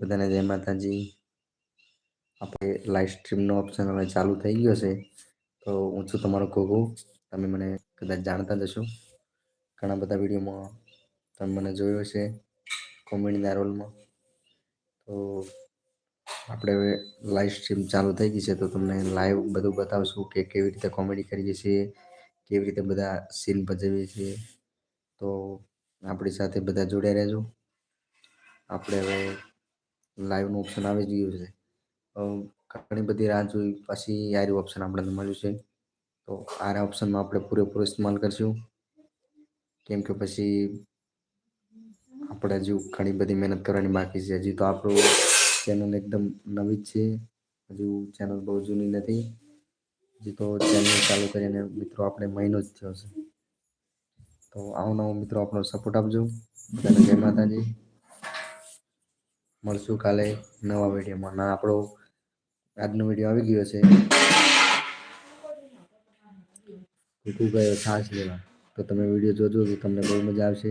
બધાને જય માતાજી. આપણે લાઈવ સ્ટ્રીમનો ઓપ્શન હવે ચાલુ થઈ ગયો છે. તો હું છું તમારો કોકો તમે મને કદાચ જાણતા જ હશો. ઘણા બધા વિડીયોમાં તમે મને જોયો છે કોમેડીના રોલમાં. તો આપણે હવે લાઈવ સ્ટ્રીમ ચાલુ થઈ ગઈ છે. તો તમને લાઈવ બધું બતાવશું કે કેવી રીતે કોમેડી કરીએ છીએ કેવી રીતે બધા સીન ભજવીએ છીએ તો આપણી સાથે બધા જોડ્યા રહેજો. આપણે હવે લાઈવનું ઓપ્શન આવી ગયું છે. ઘણી બધી રાહ જોઈ, પછી આર્યું ઓપ્શન આપણને મળ્યું છે. તો આ ઓપ્શનમાં આપણે પૂરેપૂરો ઇસ્તેમાલ કરશું. કેમ કે પછી આપણે હજુ ઘણી બધી મહેનત કરવાની બાકી છે. હજી તો આપણું ચેનલ એકદમ નવી જ છે. હજુ ચેનલ બહુ જૂની નથી. હજી તો ચેનલ ચાલુ કરીને મિત્રો આપણે મહિનો જ થયો છે. તો આવો નવો મિત્રો આપણો સપોર્ટ આપજો. જય માતાજી. મળશું કાલે નવા વિડીયોમાં. ના, આપણો આજનો વીડિયો આવી ગયો છે. ભૂખું ગયો છાશ લેવા. તો તમે વીડિયો જોજો તો તમને બહુ મજા આવશે.